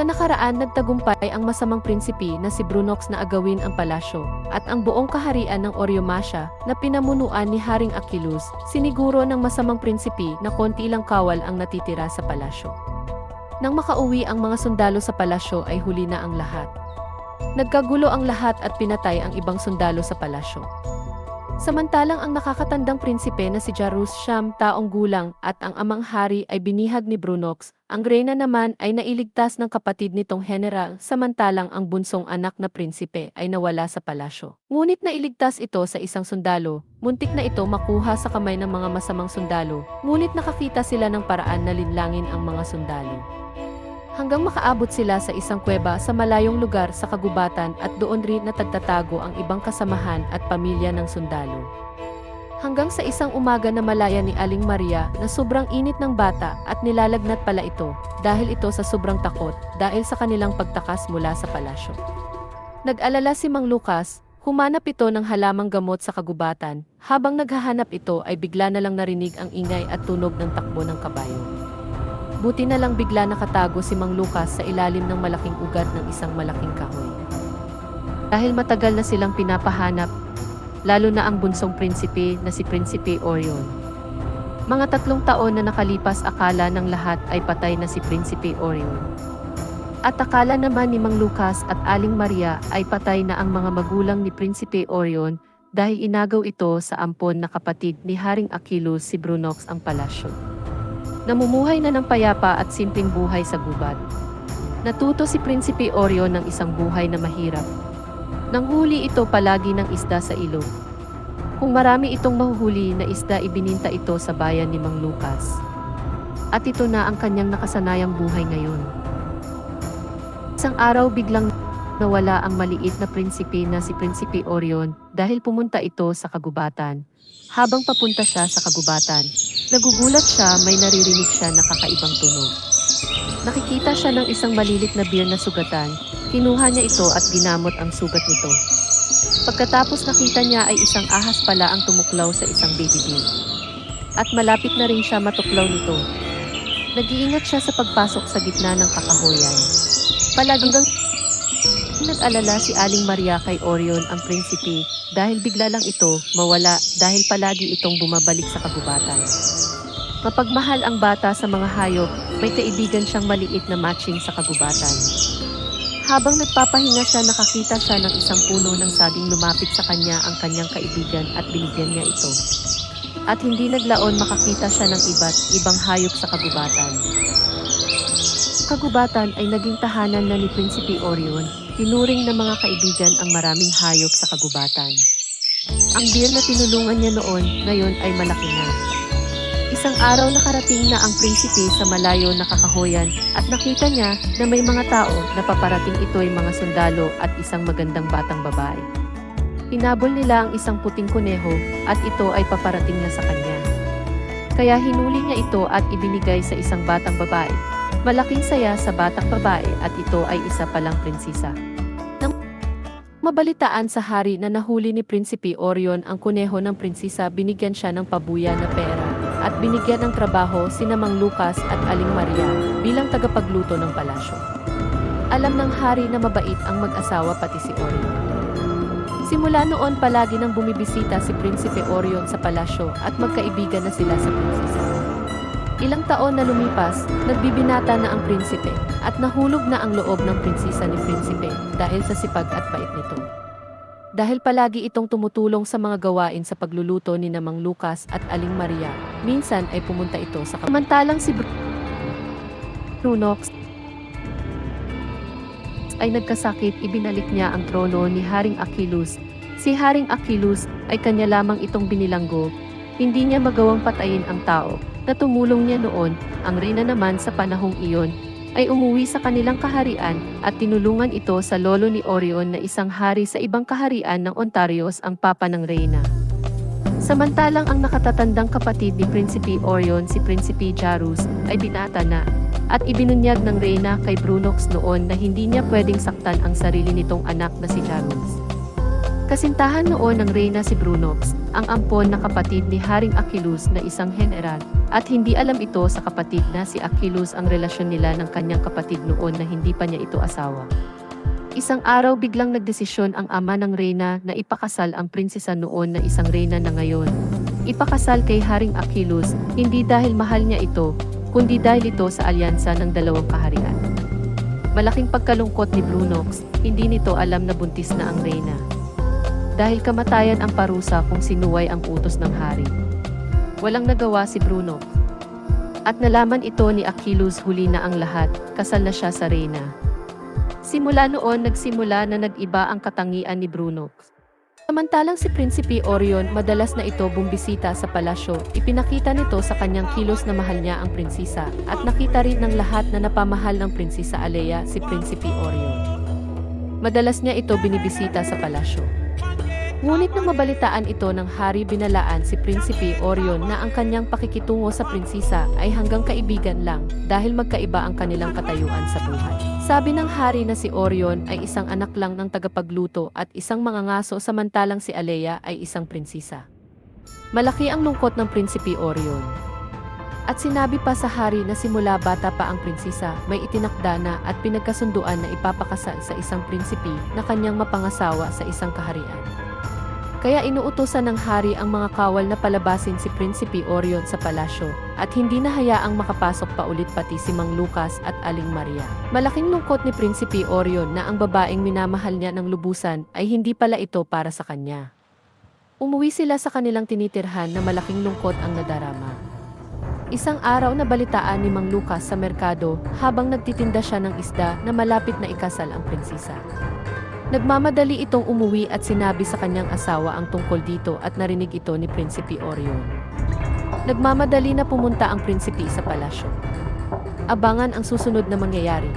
Sa nakaraan nagtagumpay ang masamang prinsipi na si Brunox na agawin ang palasyo, at ang buong kaharian ng Oryomasya na pinamunuan ni Haring Achilles, siniguro ng masamang prinsipi na konti lang kawal ang natitira sa palasyo. Nang makauwi ang mga sundalo sa palasyo ay huli na ang lahat. Nagkagulo ang lahat at pinatay ang ibang sundalo sa palasyo. Samantalang ang nakakatandang prinsipe na si Jarus siyam taong gulang at ang amang hari ay binihag ni Brunox, ang reyna naman ay nailigtas ng kapatid nitong general samantalang ang bunsong anak na prinsipe ay nawala sa palasyo. Ngunit nailigtas ito sa isang sundalo, muntik na ito makuha sa kamay ng mga masamang sundalo, ngunit nakakita sila ng paraan na linlangin ang mga sundalo hanggang makaabot sila sa isang kuweba sa malayong lugar sa kagubatan at doon rin natagtatago ang ibang kasamahan at pamilya ng sundalo. Hanggang sa isang umaga na malaya ni Aling Maria na sobrang init ng bata at nilalagnat pala ito dahil ito sa sobrang takot dahil sa kanilang pagtakas mula sa palasyo. Nag-alala si Mang Lucas, humanap ito ng halamang gamot sa kagubatan. Habang naghahanap ito ay bigla na lang narinig ang ingay at tunog ng takbo ng kabayo. Buti na lang bigla nakatago si Mang Lucas sa ilalim ng malaking ugat ng isang malaking kahoy. Dahil matagal na silang pinapahanap, lalo na ang bunsong prinsipe na si Prinsipe Orion. Mga tatlong taon na nakalipas akala ng lahat ay patay na si Prinsipe Orion. At akala naman ni Mang Lucas at Aling Maria ay patay na ang mga magulang ni Prinsipe Orion dahil inagaw ito sa ampon na kapatid ni Haring Achilles si Brunox ang palasyo. Namumuhay na ng payapa at simpleng buhay sa gubat. Natuto si Prinsipe Orion ng isang buhay na mahirap. Nanghuli ito palagi ng isda sa ilog. Kung marami itong mahuhuli na isda ibininta ito sa bayan ni Mang Lucas. At ito na ang kanyang nakasanayang buhay ngayon. Isang araw biglang nawala ang maliit na prinsipe na si Prinsipe Orion dahil pumunta ito sa kagubatan. Habang papunta siya sa kagubatan, nagugulat siya may naririnig siya na kakaibang tunog. Nakikita siya ng isang malilit na beer na sugatan, kinuha niya ito at ginamot ang sugat nito. Pagkatapos nakita niya ay isang ahas pala ang tumuklaw sa isang baby bear. At malapit na rin siya matuklaw nito. Nag-iingat siya sa pagpasok sa gitna ng kakahoyan. Palaging nag-alala si Aling Maria kay Orion ang prinsipe dahil bigla lang ito mawala dahil palagi itong bumabalik sa kagubatan. Mapagmahal ang bata sa mga hayop, may kaibigan siyang maliit na matching sa kagubatan. Habang nagpapahinga siya nakakita siya ng isang puno ng saging lumapit sa kanya ang kanyang kaibigan at binigyan niya ito. At hindi naglaon makakita siya ng iba't ibang hayop sa kagubatan. Kagubatan ay naging tahanan na ni Prinsipe Orion, tinuring ng mga kaibigan ang maraming hayop sa kagubatan. Ang beer na tinulungan niya noon, ngayon ay malaki na. Isang araw nakarating na ang prinsipe sa malayo na kakahoyan at nakita niya na may mga tao na paparating ito ay mga sundalo at isang magandang batang babae. Hinabol nila ang isang puting kuneho at ito ay paparating na sa kanya. Kaya hinuli niya ito at ibinigay sa isang batang babae. Malaking saya sa batang babae at ito ay isa palang prinsesa. Nang mabalitaan sa hari na nahuli ni Prinsipe Orion ang kuneho ng prinsesa binigyan siya ng pabuya na pera at binigyan ng trabaho sina Mang Lucas at Aling Maria bilang tagapagluto ng palasyo. Alam ng hari na mabait ang mag-asawa pati si Orion. Simula noon palagi nang bumibisita si Prinsipe Orion sa palasyo at magkaibigan na sila sa prinsesa. Ilang taon na lumipas, nagbibinata na ang prinsipe at nahulog na ang loob ng prinsesa ni prinsipe dahil sa sipag at bait nito. Dahil palagi itong tumutulong sa mga gawain sa pagluluto ni Namang Lucas at Aling Maria, minsan ay pumunta ito sa kamantalang si Br- Brunox ay nagkasakit ibinalik niya ang trono ni Haring Achilles. Si Haring Achilles ay kanya lamang itong binilanggo. Hindi niya magawang patayin ang tao na tumulong niya noon, ang reyna naman sa panahong iyon, ay umuwi sa kanilang kaharian at tinulungan ito sa lolo ni Orion na isang hari sa ibang kaharian ng Ontarios ang papa ng reyna. Samantalang ang nakatatandang kapatid ni Prinsipe Orion si Prinsipe Jarus ay binata na at ibinunyag ng reyna kay Brunox noon na hindi niya pwedeng saktan ang sarili nitong anak na si Jarus. Kasintahan noon ng reyna si Brunox, ang ampon na kapatid ni Haring Achilles na isang general, at hindi alam ito sa kapatid na si Achilles ang relasyon nila ng kanyang kapatid noon na hindi pa niya ito asawa. Isang araw biglang nagdesisyon ang ama ng reyna na ipakasal ang prinsesa noon na isang reyna na ngayon. Ipakasal kay Haring Achilles, hindi dahil mahal niya ito, kundi dahil ito sa alyansa ng dalawang kaharian. Malaking pagkalungkot ni Brunox, hindi nito alam na buntis na ang reyna. Dahil kamatayan ang parusa kung sinuway ang utos ng hari. Walang nagawa si Bruno. At nalaman ito ni Achilles huli na ang lahat, kasal na siya sa reyna. Simula noon nagsimula na nag-iba ang katangian ni Bruno. Samantalang si Prinsipe Orion madalas na ito bumbisita sa palasyo, ipinakita nito sa kanyang kilos na mahal niya ang prinsesa, at nakita rin ng lahat na napamahal ng prinsesa Alea si Prinsipe Orion. Madalas niya ito binibisita sa palasyo. Ngunit nang mabalitaan ito ng hari binalaan si Prinsipe Orion na ang kanyang pakikitungo sa prinsesa ay hanggang kaibigan lang dahil magkaiba ang kanilang katayuan sa buhay. Sabi ng hari na si Orion ay isang anak lang ng tagapagluto at isang mangangaso samantalang si Alea ay isang prinsesa. Malaki ang lungkot ng Prinsipe Orion. At sinabi pa sa hari na simula bata pa ang prinsesa, may itinakda na at pinagkasunduan na ipapakasal sa isang prinsipi na kanyang mapangasawa sa isang kaharian. Kaya inuutosan ng hari ang mga kawal na palabasin si Prinsipe Orion sa palasyo at hindi na hayaang makapasok pa ulit pati si Mang Lucas at Aling Maria. Malaking lungkot ni Prinsipe Orion na ang babaeng minamahal niya ng lubusan ay hindi pala ito para sa kanya. Umuwi sila sa kanilang tinitirhan na malaking lungkot ang nadarama. Isang araw na balitaan ni Mang Lucas sa merkado habang nagtitinda siya ng isda na malapit na ikasal ang prinsesa. Nagmamadali itong umuwi at sinabi sa kanyang asawa ang tungkol dito at narinig ito ni Prinsipe Orion. Nagmamadali na pumunta ang prinsipi sa palasyo. Abangan ang susunod na mangyayari.